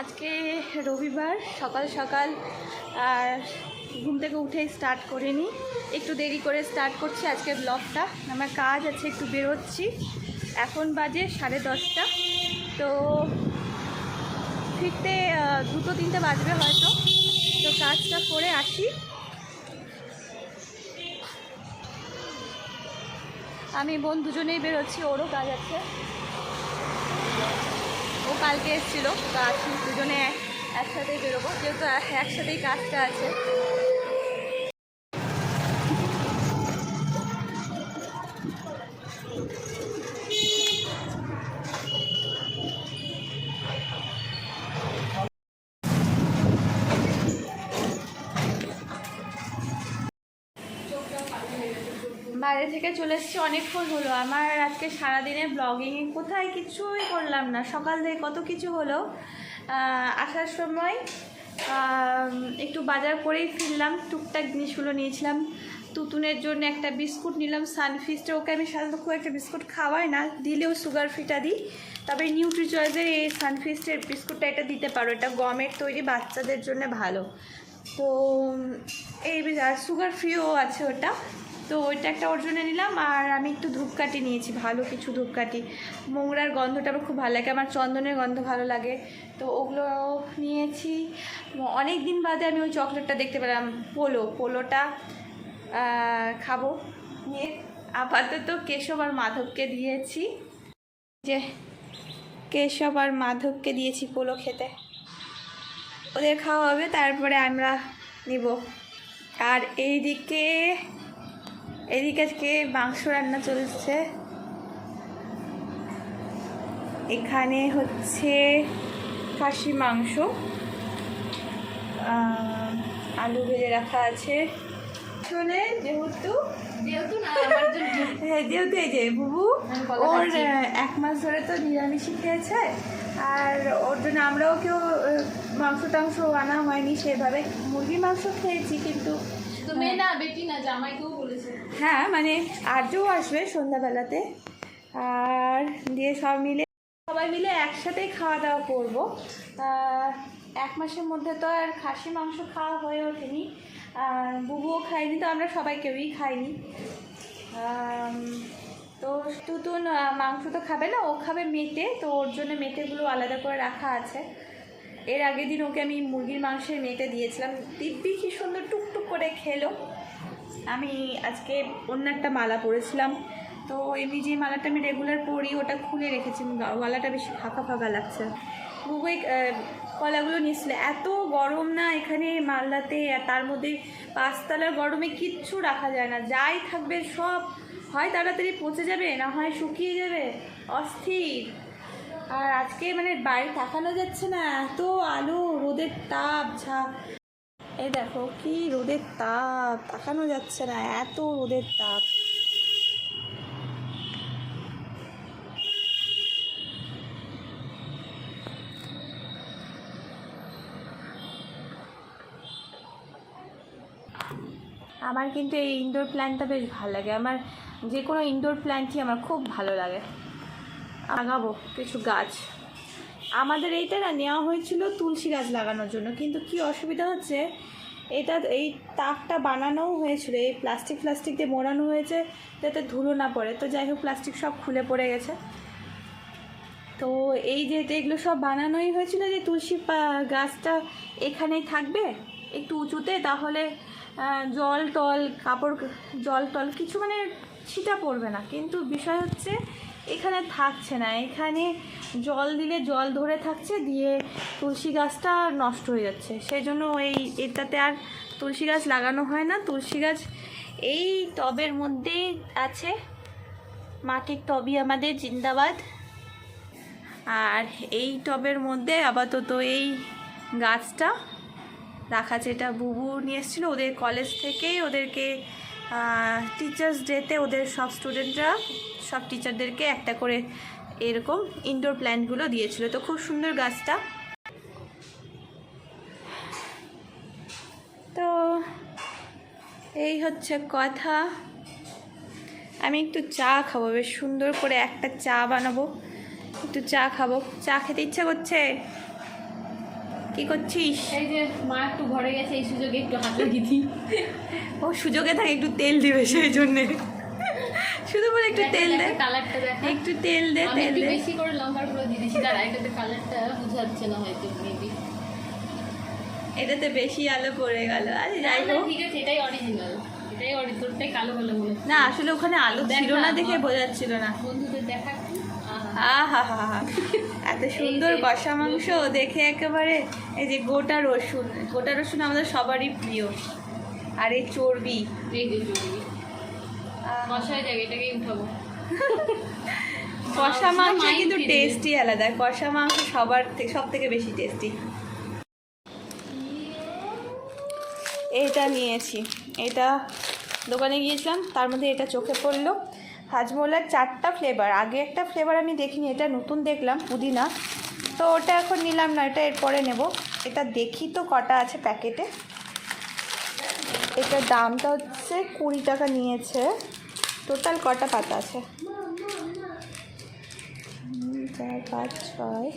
আজকে রবিবার, সকাল সকাল, আর ঘুম থেকে উঠে স্টার্ট করে নিই একটু দেরি করে স্টার্ট করছি আজকে ব্লগটা আমার কাজ আছে, একটু বেরোচ্ছি। এখন বাজে সাড়ে দশটা। তো ফিরতে দুটো, তিনটে বাজবে হয়তো। তো কাজটা করে আসি। আমি বোন দুজনেই বেরোচ্ছি, ওরও কাজ আছে। কালকে এসেছিল তো আজকে দুজনে একসাথেই বেরোবো যেহেতু একসাথেই কাজটা আছে। বাইরে থেকে চলে এসেছি অনেকক্ষণ হলো। আমার আজকে সারাদিনে ব্লগিং কোথায় কিছুই করলাম না। সকাল থেকে কত কিছু হলো আসার সময় একটু বাজার করেই ফিরলাম, টুকটাক জিনিসগুলো নিয়েছিলাম। তুতুনের জন্য একটা বিস্কুট নিলাম সানফিস্টে ওকে আমি সাধারণত খুব একটা বিস্কুট খাওয়াই না, দিলেও সুগার ফ্রিটা দিই। তবে নিউট্রি চয়েসের এই সানফিস্টের বিস্কুটটা এটা দিতে পারো। এটা গমের তৈরি বাচ্চাদের জন্য ভালো। তো, এই সুগার ফ্রিও আছে ওটা। তো ওইটা একটা ওর জন্য নিলাম, আর আমি একটু ধূপকাঠি নিয়েছি, ভালো কিছু ধূপকাঠি। মোংরার গন্ধটা আমার খুব ভালো লাগে, আমার চন্দনের গন্ধ ভালো লাগে। তো ওগুলো নিয়েছি। অনেক দিন বাদে আমি ওই চকলেটটা দেখতে পেলাম, পোলো, পোলোটা খাব। নিয়ে আপাতত কেশব আর মাধবকে দিয়েছি। যে কেশব আর মাধবকে দিয়েছি পোলো খেতে। ওদের খাওয়া হবে, তারপরে আমরা নিব। আর এইদিকে এদিকে আজকে মাংস রান্না চলছে। এখানে হচ্ছে খাসি মাংস। আলু ভেজে রাখা আছে। শোনে যেহেতু হ্যাঁ যেহেতু এই যে বুবু ওর এক মাস ধরে তো নিরামিষই খেয়েছে। আর ওর জন্য আমরাও কেউ মাংস টাংস আনা হয়নি। সেভাবে মুরগির মাংস খেয়েছি কিন্তু না বেটি না হ্যাঁ মানে আজও আসবে সন্ধ্যাবেলাতে। আর দিয়ে সব মিলে সবাই মিলে একসাথেই খাওয়া দাওয়া করব। এক মাসের মধ্যে তো আর খাসি, মাংস খাওয়া হয়ে ওঠেনি। বুবুও খাইনি তো, আমরা সবাই কেউই খাইনি। তো তুতুন মাংস তো খাবে না, ও খাবে মেটে, তো ওর জন্য মেটেগুলো আলাদা করে রাখা আছে। এর আগের দিন ওকে আমি মুরগির মাংসের মেটে দিয়েছিলাম। দিব্যি কি সুন্দর টুকটুক করে খেলো। আমি আজকে অন্য একটা মালা পরেছিলাম। তো এমনি যে মালাটা আমি রেগুলার পরি, ওটা খুলে রেখেছি। গলাটা বেশি ফাঁকা ফাঁকা লাগছে। বুবু কলাগুলো নিয়েছিল। এত গরম না এখানে মালদাতে তার মধ্যে পাঁচতলার গরমে কিচ্ছু রাখা যায় না। যাই থাকবে সব। হয় তাড়াতাড়ি পচে যাবে, না হয় শুকিয়ে যাবে। অস্থির। আর আজকে মানে বাড়ি তাকানো যাচ্ছে না, এত আলো, রোদের তাপ, ঝা। এই দেখো কি রোদের তাপ তাকানো যাচ্ছে না, এত রোদের তাপ। আমার কিন্তু এই ইনডোর প্ল্যান্টটা বেশ ভালো লাগে, আমার যে কোনো ইনডোর প্ল্যান্টই আমার খুব ভালো লাগে। লাগাবো, কিছু গাছ। আমাদের এইটা না, নেওয়া হয়েছিল তুলসী গাছ লাগানোর জন্য, কিন্তু কি অসুবিধা হচ্ছে, এটা এই তাকটা বানানোও হয়েছিল, এই প্লাস্টিক প্লাস্টিক দিয়ে মোড়ানো হয়েছে, যাতে ধুলো না পড়ে। তো যাই হোক, প্লাস্টিক সব খুলে পড়ে গেছে। তো এই যে এগুলো সব বানানোই হয়েছিল, যে তুলসী গাছটা এখানেই থাকবে, একটু উঁচুতে, তাহলে জল টল, কাপড়, জল টল, কিছু মানে ছিটা পড়বে না। কিন্তু বিষয় হচ্ছে এখানে থাকছে না। এখানে জল দিলে জল ধরে থাকছে, দিয়ে তুলসী গাছটা নষ্ট হয়ে যাচ্ছে। সেই জন্য এই এটাতে আর তুলসী গাছ লাগানো হয় না। তুলসী গাছ এই টবের মধ্যেই আছে। মাটির টবই আমাদের জিন্দাবাদ। আর এই টবের মধ্যে আপাতত এই গাছটা রাখা যেটা বুবু নিয়ে এসেছিল। ওদের কলেজ থেকেই ওদেরকে টিচার্স ডেতে ওদের সব স্টুডেন্টরা সব টিচারদেরকে একটা করে এরকম ইনডোর প্ল্যান্টগুলো দিয়েছিল। তো খুব সুন্দর গাছটা। তো এই হচ্ছে কথা। আমি একটু চা খাব, বেশ সুন্দর করে একটা চা বানাবো। একটু চা খাব। চা খেতে ইচ্ছা করছে? কি করছিস? এই যে মা একটু ঘরে গেছে এই সুযোগে একটু হাত দিই। ও সুযোগে থাকে একটু তেল দিবে সেই জন্যে। শুধু বলে একটু তেল দে। কালারটা দেখা। একটু তেল দে তেল দে। বেশি করে লঙ্কার গুঁড়ো দিয়ে দিচ্ছি দাঁড়া এটাতে কালারটা বোঝাচ্ছে না হয়তো মেবি এটাতে বেশি আলো পড়ে গেল। আরে যাই হোক। ঠিক আছে এটাই অরিজিনাল এটাই অরি তোরটাই কালো কালো মনে না আসলে ওখানে আলো ছিল না দেখে বোঝাচ্ছিল না। বন্ধুদের দেখা এত সুন্দর কষা মাংস দেখে একেবারে এই যে গোটা রসুন। গোটা রসুন আমাদের সবারই প্রিয়। আর এই চর্বি। এই যে কষায় যাবে এটাকেই উঠাবো। কষা মাংস কিন্তু। টেস্টই আলাদা। কষা মাংস সবার থেকে সব থেকে বেশি টেস্টি এটা নিয়েছি। এটা দোকানে গিয়েছিলাম তার মধ্যে এটা চোখে পড়ল। হাজমোলার চারটা ফ্লেভার আগে একটা ফ্লেভার আমি দেখিনি, এটা নতুন দেখলাম, পুদিনা। তো ওটা এখন নিলাম না, এটা এরপরে নেব। এটা দেখি তো কটা আছে প্যাকেটে। এটার দামটা হচ্ছে কুড়ি টাকা নিয়েছে। টোটাল কটা পাতা আছে? চার, পাঁচ, ছয়,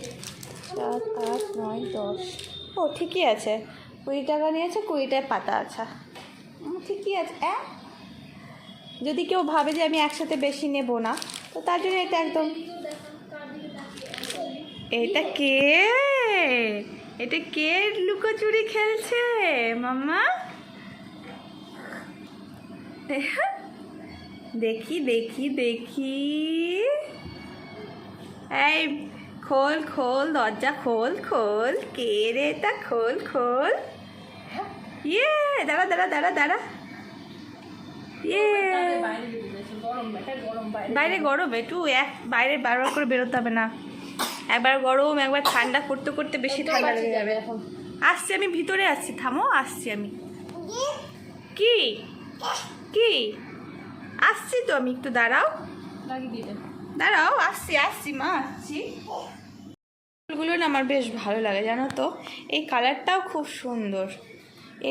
সাত, আট, নয়, দশ। ও, ঠিকই আছে। কুড়ি টাকা নিয়েছে, কুড়িটায় পাতা আছে। ঠিকই আছে। অ্যাঁ যদি কেউ ভাবে যে আমি একসাথে বেশি নেব না, তো তার জন্য এটা একদম এটা কে? এটা কে লুকোচুরি খেলছে, মাম্মা? দেখি দেখি দেখি। এই, খোল খোল, দরজা খোল খোল। কে রে এটা? খোল খোল। ইয়ে দাঁড়া দাঁড়া দাঁড়া দাঁড়া। বাইরে গরম বাইরে বাইরে একটু এক বাইরে বারবার করে বেরোতে হবে না। একবার গরম একবার ঠান্ডা করতে করতে বেশি ঠান্ডা লেগে যাবে। যাবে এখন আসছি আমি ভিতরে আসছি থামো আসছি আমি। কি? কি? আসছি তো আমি একটু দাঁড়াও। দাঁড়াও আসছি আসছি মা আসছি। ফুলগুলো না আমার বেশ ভালো লাগে জানো তো? এই কালারটাও খুব সুন্দর।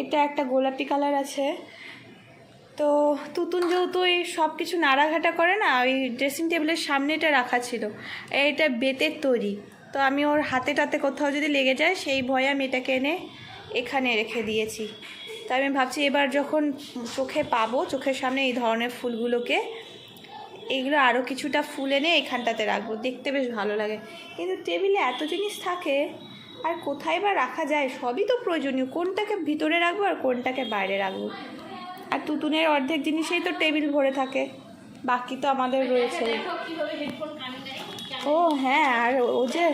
এটা একটা গোলাপি কালার আছে। তো তুতুন যেহেতু এই সব কিছু নাড়াঘাটা করে না, ওই ড্রেসিং টেবিলের সামনে এটা রাখা ছিল। এটা বেতের তৈরি। তো আমি ওর হাতে টাতে কোথাও যদি লেগে যায়, সেই ভয়ে আমি এটাকে এনে এখানে রেখে দিয়েছি। তাই আমি ভাবছি এবার যখন চোখে পাবো, চোখের সামনে এই ধরনের ফুলগুলোকে, এগুলো আরও কিছুটা ফুল এনে এখানটাতে রাখব। দেখতে বেশ ভালো লাগে। কিন্তু টেবিলে এত জিনিস থাকে, আর কোথায় বা রাখা যায়, সবই তো প্রয়োজনীয়। কোনটাকে ভিতরে রাখব আর কোনটাকে বাইরে রাখব? আর তুতুনের অর্ধেক জিনিসেই তো টেবিল ভরে থাকে। বাকি তো আমাদের রয়েছে। দেখো কীভাবে হেডফোন কানে দেয়। ও হ্যাঁ আর ও যে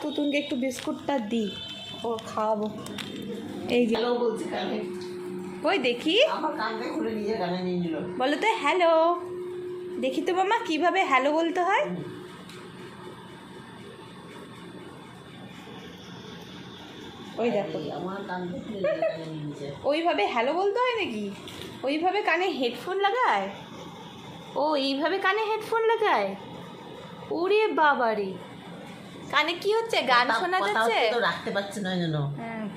তুতুনকে একটু বিস্কুটটা দিই ও খাওয়াবো। এই যে। ওই দেখি। বলো তো হ্যালো। দেখি তো মামা কীভাবে হ্যালো বলতে হয়? ওই দেখো। ওইভাবে হ্যালো বলতে হয় নাকি? ওইভাবে কানে হেডফোন লাগায়? ও এইভাবে কানে হেডফোন লাগায়? ওরে বাবারে। কানে কি হচ্ছে? গান শোনা যাচ্ছে? তো রাখতে পারছে না যেন হ্যাঁ।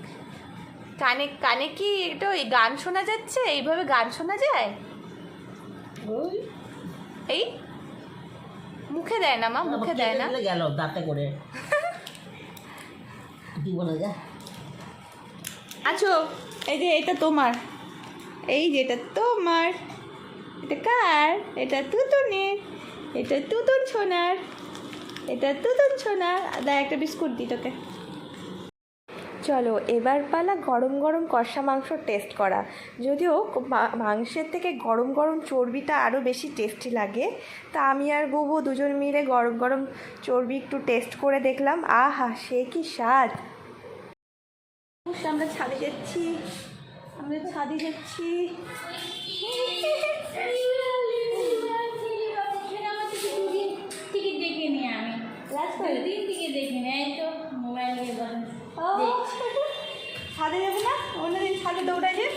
কানে কানে কি এটা ওই গান শোনা যাচ্ছে? এইভাবে গান শোনা যায়? এই? মুখে দেয় না মা মুখে দেয় না? গেল দাঁতে করে। কি বলে যা? আছো? এই যে, এটা তোমার। এই যে, এটা তোমার। এটা কার? এটা তুতুনের। এটা তুতুন সোনার। এটা তুতুন সোনার। দা একটা বিস্কুট দিই তোকে। চলো, এবার পালা গরম গরম কষা মাংস টেস্ট করা। যদিও মাংসের থেকে গরম গরম চর্বিটা আরও বেশি টেস্টি লাগে। তা আমি আর বুবু দুজন মিলে গরম গরম চর্বি একটু টেস্ট করে দেখলাম। আহা, সে কি স্বাদ! আমরা ছাদে যাচ্ছি। আমরা ছাদে যাচ্ছি। টিকিট দেখে আমি। রাজকোট? দিন থেকে দেখে নি তো মোবাইল নিয়ে বলেন ছাদে যাব না? অন্যদিন ছাদে দৌড়াই যে।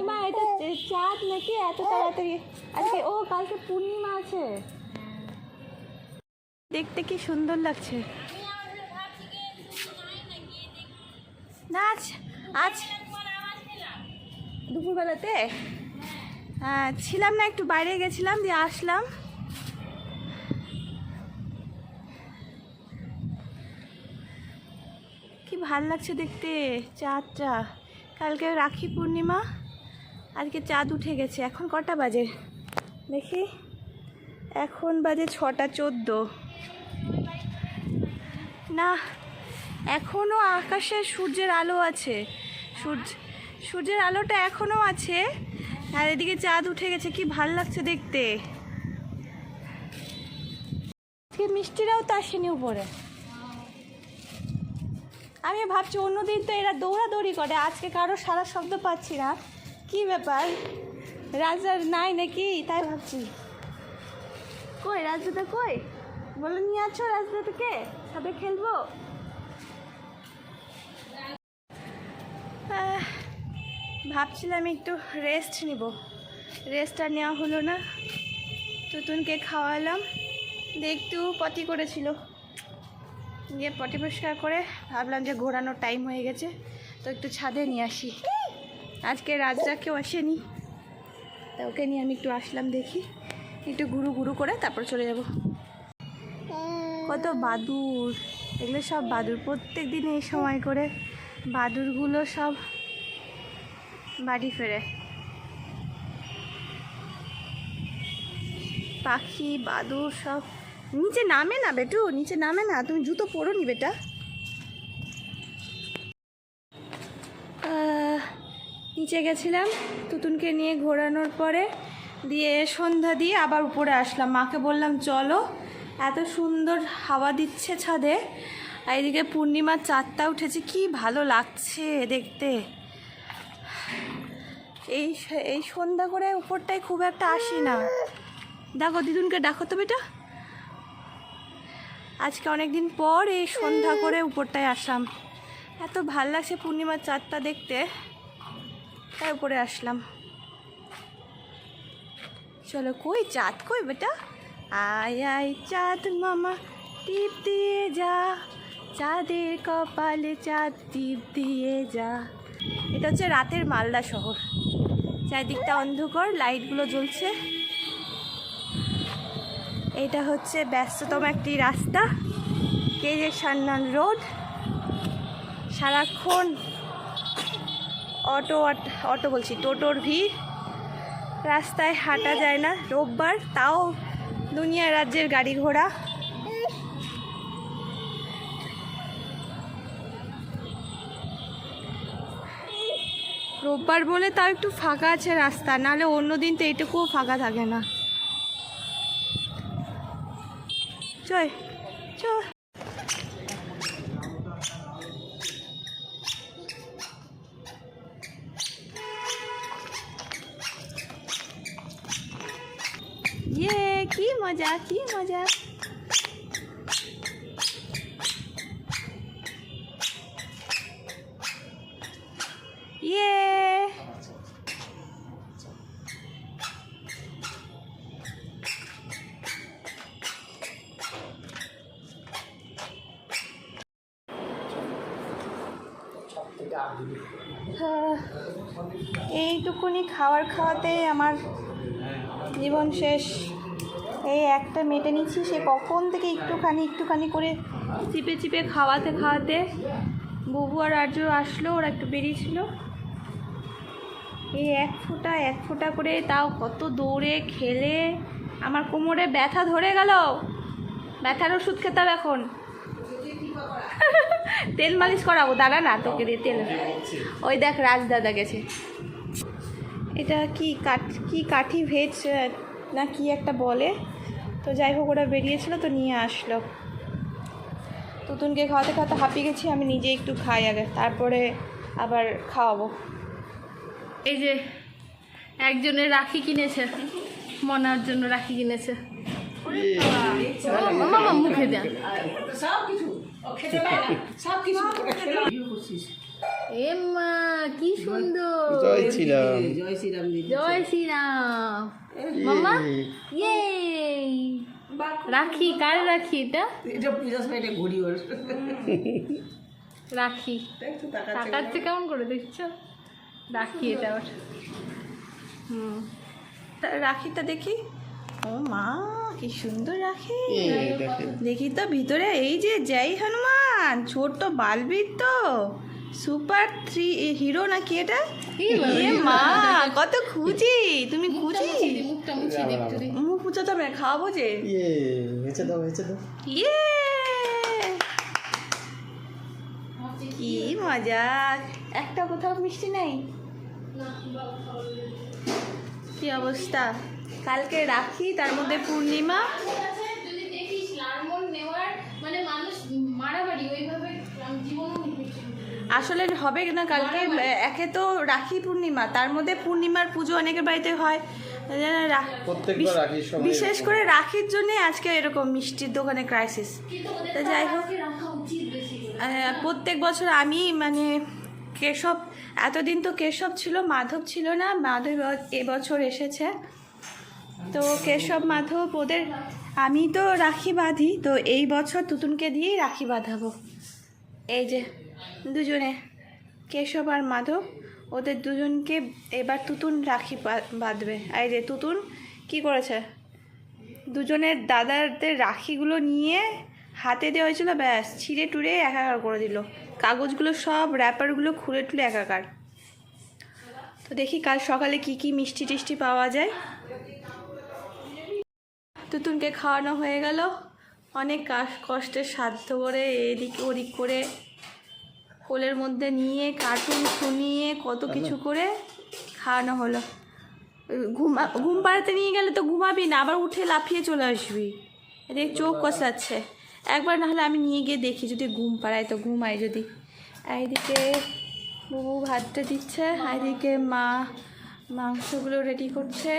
এমা এটা চাঁদ নাকি? এত তাড়াতাড়ি। আজকে ও কালকে পূর্ণিমা আছে। দেখতে কি সুন্দর লাগছে। না আজ আজ দুপুরবেলাতে? হ্যাঁ ছিলাম না, একটু বাইরে গেছিলাম, দিয়ে আসলাম। কি ভালো লাগছে দেখতে, চাঁদটা। কালকে রাখি পূর্ণিমা, আজকে চাঁদ উঠে গেছে। এখন কটা বাজে? দেখি। এখন বাজে ছটা চোদ্দ। না এখনও আকাশে সূর্যের আলো আছে। সূর্য, সূর্যের আলোটা এখনও আছে। আর এদিকে চাঁদ উঠে গেছে, কি ভালো লাগছে দেখতে। মিষ্টিরাও তো আসেনি উপরে। আমি ভাবছি অন্যদিন তো এরা দৌড়াদৌড়ি করে, আজকে কারও সারা শব্দ পাচ্ছি না। কি ব্যাপার? রাজার নাই নাকি? তাই ভাবছি। কই রাজদাদা কই? বলে, নিয়ে আছো রাজদাদাকে সাথে খেলব? ভাবছিলাম একটু রেস্ট নিব। রেস্ট আর নেওয়া হলো না। তুতুনকে খাওয়ালাম। একটু পটি করেছিল। দিয়ে পটি পরিষ্কার করে ভাবলাম যে ঘোরানোর টাইম হয়ে গেছে, তো একটু ছাদে নিয়ে আসি। আজকে রাজরা কেউ আসেনি, তা ওকে নিয়ে আমি একটু আসলাম দেখি। একটু গুরু গুরু করে তারপর চলে যাব। কত বাদুর এগুলো সব বাদুর প্রত্যেক দিন এই সময় করে বাদুরগুলো সব বাড়ি ফেরে। পাখি, বাদুর সব নিচে নামে না বেটু, নিচে নামে না, তুমি জুতো পরো নি বেটা। নিচে গেছিলাম তুতুনকে নিয়ে ঘোরানোর পরে। দিয়ে সন্ধ্যা দিয়ে আবার উপরে আসলাম। মাকে বললাম, চলো, এত সুন্দর হাওয়া দিচ্ছে ছাদে আর এদিকে পূর্ণিমার চাঁদটা উঠেছে, কি ভালো লাগছে দেখতে। এই এই সন্ধ্যা করে উপরটায় খুব একটা আসি না। দেখো, দিদুনকে ডাকো তো বেটা আজকে অনেক দিন পর এই সন্ধ্যা করে উপরটায় আসলাম। এত ভালো লাগছে পূর্ণিমার চাঁদটা দেখতে। তাই উপরে আসলাম। চলো, কই চাঁদ? কই বেটা? আয় আয়, চাঁদ মামা, টিপ দিয়ে যা। চাঁদের কপালে চাঁদ টিপ দিয়ে যা। এটা হচ্ছে রাতের মালদা শহর। চারিদিকটা অন্ধকার, লাইটগুলো জ্বলছে। এটা হচ্ছে ব্যস্ততম একটি রাস্তা, কেজে সান্নাল রোড। সারাক্ষণ অটো অটো বলছি, টোটোর ভিড়। রাস্তায় হাঁটা যায় না রোববার, তাও দুনিয়া রাজ্যের গাড়ি ঘোড়া। রোববার বলে তাও একটু ফাঁকা আছে রাস্তা, নাহলে অন্য দিন তো এইটুকুও ফাঁকা থাকে না। চল চল। ইয়ে কি মজা কি মজা। জীবন শেষ। এই একটা মেটে নিচ্ছি, সে কখন থেকে একটুখানি একটুখানি করে চিপে চিপে খাওয়াতে খাওয়াতে বুবু আর আর্য আসলো, ওরা একটু বেরিয়েছিল। এই এক ফোঁটা এক ফোঁটা করে তাও কত দৌড়ে খেলে। আমার কোমরে ব্যথা ধরে গেল। ব্যথার ওষুধ খেতাম এখন। তেল মালিশ করাবো, দাঁড়া না, তোকে দিয়ে তেল ওই দেখ রাজদাদা গেছে। এটা কি কাঠ কি কাঠি ভেজ না কি একটা বলে? তো যাই হোক ওরা বেরিয়েছিল তো নিয়ে আসলো। তুতুনকে খাওয়াতে খাওয়াতে হাঁপিয়ে গেছি আমি নিজে একটু খাই আগে তারপরে আবার খাওয়াবো। এই যে একজনের রাখি কিনেছে। মনার জন্য রাখি কিনেছে। মামা মামা মুখে দেন। এ মা কি সুন্দর। জয় শ্রীরাম। জয় শ্রীরাম জয় শ্রীরাম। মামা ইয়ে রাখি কার রাখি এটা? এটা পূজার সময় এটা ঘুরি ওর রাখি তাকাচ্ছে কেমন? করে দেখছ? রাখি এটা ওর হুম। তা- রাখিটা দেখি। ও মা কি সুন্দর রাখে। দেখি তো ভিতরে এই যে জয় হনুমান ছোট্ট বালবির তো। সুপার থ্রি হিরো নাকি এটা? মা কত খুঁজি তুমি খুঁজি। মুখ মুছা তো খাওয়াবো যে। ইয়ে দাও দাও। ইয়ে! কি মজা। একটা কোথাও মিষ্টি নেই? কি অবস্থা? কালকে রাখি তার মধ্যে পূর্ণিমা। মানে মানুষ মারামারি দেখেছি আসলে হবে না কালকে একে তো রাখি পূর্ণিমা তার মধ্যে পূর্ণিমার পুজো অনেকের বাড়িতে হয়। বিশেষ করে রাখির জন্য আজকে এরকম মিষ্টির দোকানে ক্রাইসিস যাই হোক। প্রত্যেক বছর আমি মানে কেশব এতদিন তো কেশব ছিল মাধব ছিল না মাধব এবছর এসেছে। তো কেশব মাধব ওদের আমি তো রাখি বাঁধি তো এই বছর তুতুনকে দিয়েই রাখি বাঁধাবো। এই যে দুজনে, কেশব আর মাধব, ওদের দুজনকে এবার তুতুন রাখি বাঁধবে। এই যে তুতুন, কি করেছে? দুজনের দাদাদের রাখিগুলো নিয়ে হাতে দেওয়া হয়েছিল, ব্যাস, ছিঁড়ে টুড়ে একাকার করে দিল। কাগজগুলো সব র্যাপারগুলো খুলে টুলে একাকার। তো দেখি কাল সকালে কি কি মিষ্টি টিষ্টি পাওয়া যায়। তুতুনকে খাওয়ানো হয়ে গেল। অনেক কষ্টের সাধ্য করে এদিক ওদিক করে কোলের মধ্যে নিয়ে কার্টুন শুনিয়ে কত কিছু করে খাওয়ানো হলো। ঘুমা ঘুম পাড়াতে নিয়ে গেলে তো ঘুমাবি না আবার উঠে লাফিয়ে চলে আসবি। এদিকে চোখ কষাচ্ছে। একবার নাহলে আমি নিয়ে গিয়ে দেখি যদি ঘুম পাড়ায় তো ঘুমায় যদি। এইদিকে বুবু ভাতটা দিচ্ছে এইদিকে মা মাংসগুলো রেডি করছে।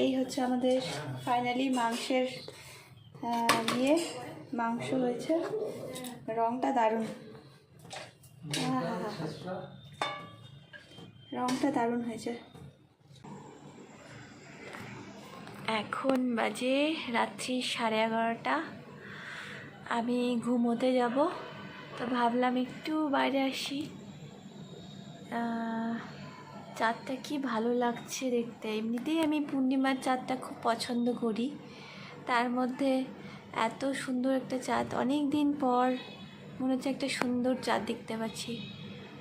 এই হচ্ছে আমাদের ফাইনালি মাংসের ইয়ে মাংস হয়েছে। রংটা দারুণ। রংটা দারুণ হয়েছে। এখন বাজে রাত্রি সাড়ে এগারোটা। আমি ঘুমোতে যাব, তো ভাবলাম একটু বাইরে আসি। চাঁদটা কি ভালো লাগছে দেখতে। এমনিতেই আমি পূর্ণিমার চাঁদটা খুব পছন্দ করি। তার মধ্যে এত সুন্দর একটা চাঁদ। অনেক দিন পর মনে হচ্ছে একটা সুন্দর চাঁদ দেখতে পাচ্ছি।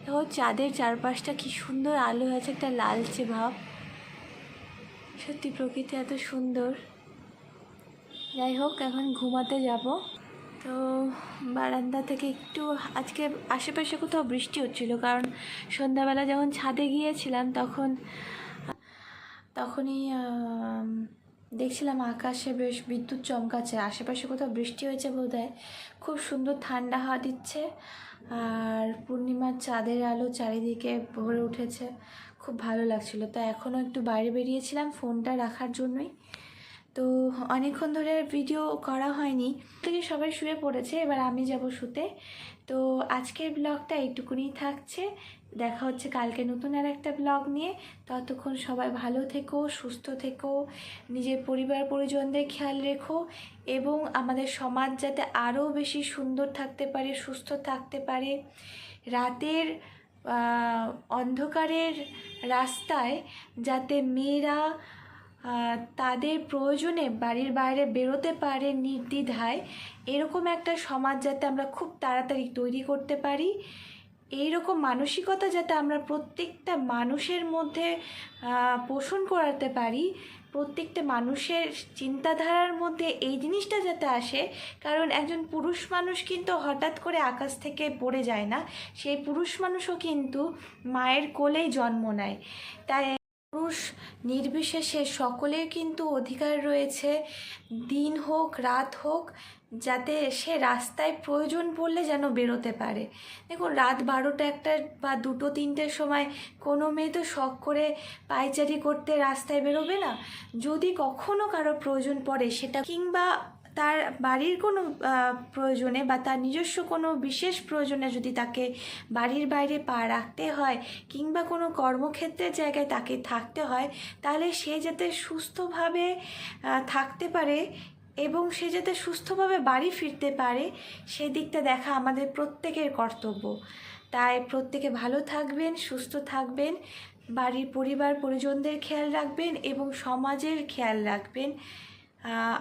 দেখো, চাঁদের চারপাশটা কি সুন্দর আলো আছে একটা লালচে ভাব। সত্যি প্রকৃতি এত সুন্দর। যাই হোক, এখন ঘুমাতে যাব। তো বারান্দা থেকে একটু আজকে আশেপাশে কোথাও বৃষ্টি হচ্ছিল, কারণ সন্ধ্যাবেলা যখন ছাদে গিয়েছিলাম, তখন, তখনই দেখছিলাম আকাশে বেশ বিদ্যুৎ চমকাচ্ছে, আশেপাশে কোথাও বৃষ্টি হয়েছে বোধ খুব সুন্দর ঠান্ডা হাওয়া দিচ্ছে আর পূর্ণিমার চাঁদের আলো চারিদিকে ভরে উঠেছে। খুব ভালো লাগছিল। তো এখনও একটু বাইরে বেরিয়েছিলাম ফোনটা রাখার জন্যই। তো অনেকক্ষণ ধরে ভিডিও করা হয়নি থেকে সবাই শুয়ে পড়েছে, এবার আমি যাব শুতে। তো আজকের ব্লগটা এইটুকুনি থাকছে। দেখা হচ্ছে কালকে নতুন আর একটা ব্লগ নিয়ে। ততক্ষণ সবাই ভালো থেকো, সুস্থ থেকো, নিজের পরিবার পরিজনদের খেয়াল রেখো এবং আমাদের সমাজ যাতে আরও বেশি সুন্দর থাকতে পারে, সুস্থ থাকতে পারে। রাতের অন্ধকারের রাস্তায় যাতে মেয়েরা তাদের প্রয়োজনে বাড়ির বাইরে বেরোতে পারে নির্দ্বিধায়। এরকম একটা সমাজ যাতে আমরা খুব তাড়াতাড়ি তৈরি করতে পারি। এই রকম মানসিকতা যাতে আমরা প্রত্যেকটা মানুষের মধ্যে পোষণ করাতে পারি। প্রত্যেকটা মানুষের চিন্তাধারার মধ্যে এই জিনিসটা যাতে আসে। কারণ একজন পুরুষ মানুষ কিন্তু হঠাৎ করে আকাশ থেকে পড়ে যায় না। সেই পুরুষ মানুষও কিন্তু মায়ের কোলেই জন্ম নেয়। তাই পুরুষ নির্বিশেষে সকলের কিন্তু অধিকার রয়েছে। দিন হোক, রাত হোক, যাতে সে রাস্তায় প্রয়োজন পড়লে যেন বেরোতে পারে। দেখুন, রাত বারোটা একটা বা দুটো, তিনটের সময় কোনো মেয়ে তো শখ করে পায়চারি করতে রাস্তায় বেরোবে না। যদি কখনো কারও প্রয়োজন পড়ে সেটা কিংবা তার বাড়ির কোনো প্রয়োজনে বা তার নিজস্ব কোনো বিশেষ প্রয়োজনে যদি তাকে বাড়ির বাইরে পা রাখতে হয় কিংবা কোনো কর্মক্ষেত্রের জায়গায় তাকে থাকতে হয়, তাহলে সে যাতে সুস্থভাবে থাকতে পারে এবং সে যাতে সুস্থভাবে বাড়ি ফিরতে পারে সেদিকটা দেখা আমাদের প্রত্যেকের কর্তব্য। তাই প্রত্যেকে ভালো থাকবেন, সুস্থ থাকবেন, বাড়ির পরিবার পরিজনদের খেয়াল রাখবেন এবং সমাজের খেয়াল রাখবেন।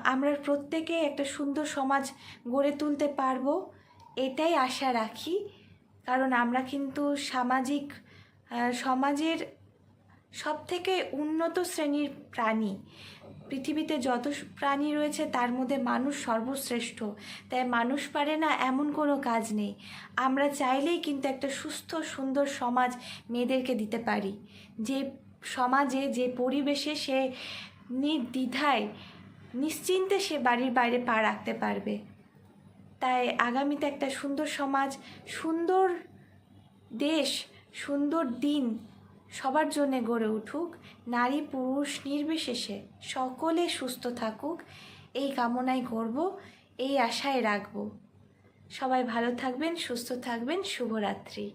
আমরা প্রত্যেকে একটা সুন্দর সমাজ গড়ে তুলতে পারব, এটাই আশা রাখি। কারণ আমরা কিন্তু সামাজিক সমাজের সব থেকে উন্নত শ্রেণির প্রাণী। পৃথিবীতে যত প্রাণী রয়েছে, তার মধ্যে মানুষ সর্বশ্রেষ্ঠ। তাই মানুষ পারে না এমন কোনো কাজ নেই। আমরা চাইলেই কিন্তু একটা সুস্থ, সুন্দর সমাজ মেয়েদেরকে দিতে পারি। যে সমাজে, যে পরিবেশে সে নির্দ্বিধায় নিশ্চিন্তে সে বাড়ির বাইরে পা রাখতে পারবে। তাই আগামীতে একটা সুন্দর সমাজ, সুন্দর দেশ, সুন্দর দিন সবার জন্যে গড়ে উঠুক। নারী, পুরুষ, নির্বিশেষে সকলে সুস্থ থাকুক। এই কামনাই করব, এই আশায় রাখব। সবাই ভালো থাকবেন, সুস্থ থাকবেন। শুভরাত্রি।